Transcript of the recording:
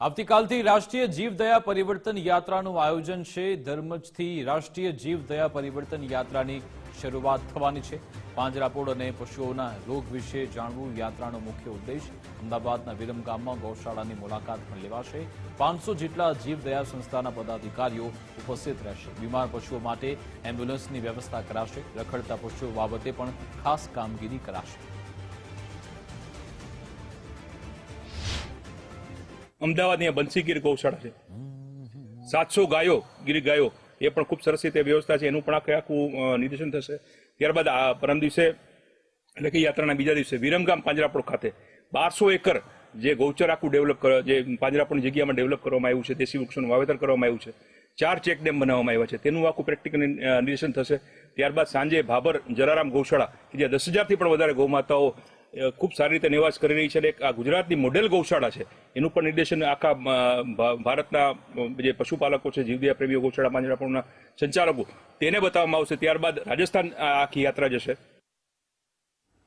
આવતીકાલથી રાષ્ટ્રીય જીવદયા પરિવર્તન યાત્રાનું આયોજન છે. ધર્મજથી રાષ્ટ્રીય જીવદયા પરિવર્તન યાત્રાની શરૂઆત થવાની છે. પાંજરાપોળ અને પશુઓના રોગ વિશે જાણવું યાત્રાનો મુખ્ય ઉદ્દેશ. અમદાવાદના વિરમગામમાં ગૌશાળાની મુલાકાત પણ લેવાશે. પાંચસો જેટલા જીવદયા સંસ્થાના પદાધિકારીઓ ઉપસ્થિત રહેશે. બીમાર પશુઓ માટે એમ્બ્યુલન્સની વ્યવસ્થા કરાશે. રખડતા પશુઓ બાબતે પણ ખાસ કામગીરી કરાશે. અમદાવાદની આ બંસીગીર ગૌશાળા છે. સાતસો ગાયો, ગીર ગાયો, એ પણ ખૂબ સરસ રીતે વ્યવસ્થા છે. એનું પણ આખે આખું નિર્દેશન થશે. ત્યારબાદ આ પરમ દિવસે, એટલે કે યાત્રાના બીજા દિવસે, વિરમગામ પાંજરાપોળ ખાતે બારસો એકર જે ગૌચર આખું ડેવલપ જે પાંજરાપોળની જગ્યામાં ડેવલપ કરવામાં આવ્યું છે, દેશી વૃક્ષોનું વાવેતર કરવામાં આવ્યું છે, ચાર ચેક ડેમ બનાવવામાં આવ્યા છે. તેનું આખું પ્રેક્ટિકલ નિર્દેશન થશે. ત્યારબાદ સાંજે ભાભર જલારામ ગૌશાળા, કે જ્યાં દસ હજારથી પણ વધારે ગૌમાતાઓ ખૂબ સારી રીતે નિવાસ કરી રહી છે અને આ ગુજરાતની મોડેલ ગૌશાળા છે. એનું પણ નિર્દેશન આખા ભારતના જે પશુપાલકો છે, જીવદયા પ્રેમીઓ ગૌશાળા પાંજરાપોળના સંચાલકો, તેને બતાવવામાં આવશે. ત્યારબાદ રાજસ્થાન આખી યાત્રા જશે.